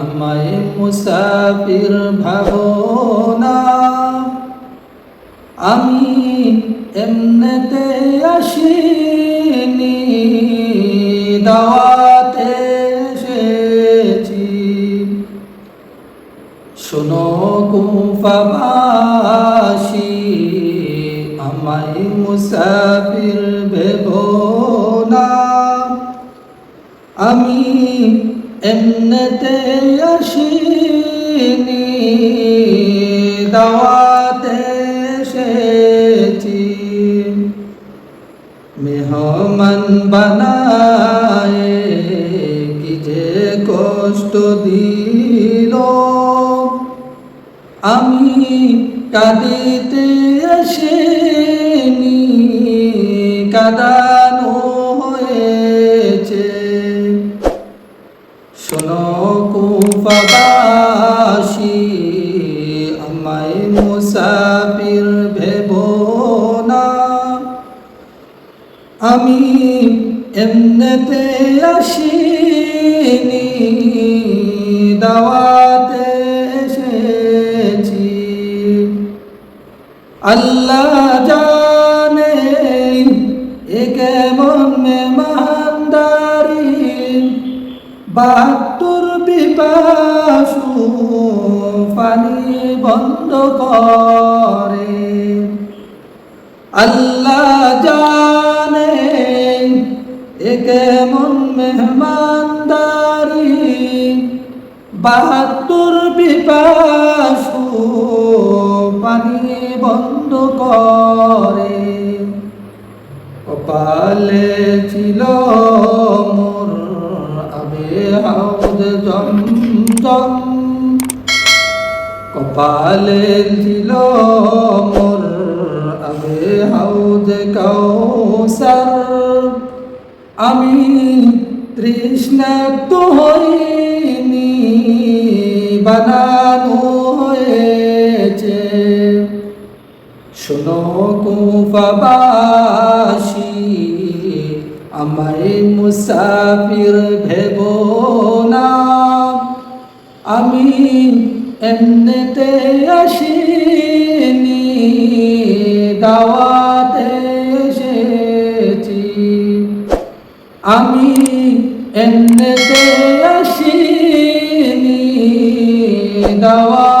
আমায় মুসাফির ভাবনা। আমি এমনেতে আসিনি দাওয়াতে এসেছি। শোনো কুফাবাসী আমায় মুসাফির ভেব আমি এমনেতে আসিনি, দাওয়াতে এসেছি। মেহমান বানায় কি যে কষ্ট দিল। আমি কাঁদিতে আসেনি কাদানো কুফাবাসী আমায় মুসাফির ভেব না। আমি এমনেতে আসিনি, দাওয়াতে এসেছি। আল্লাহ জানে এ কেমন মেমানদারি, বাহাত্তর বিপাসু পানি বন্ধ করে। আল্লাহ জানে এ কেমন মেহমানদারি। বাহাত্তর বিপাসু পানি বন্ধ করে। কপালে ছিল কপালে ছিল মোর আবে হাউদ কৌসার আমি তৃষ্ণাক্ত হইনি বানানো হয়েছে। শোনো কুফাবাসী আমায় মুসাফির ভেব না। আমি এমনিতে আসিনি দাওয়াতে এসেছি। আমি এমনিতে আসিনি দাওয়া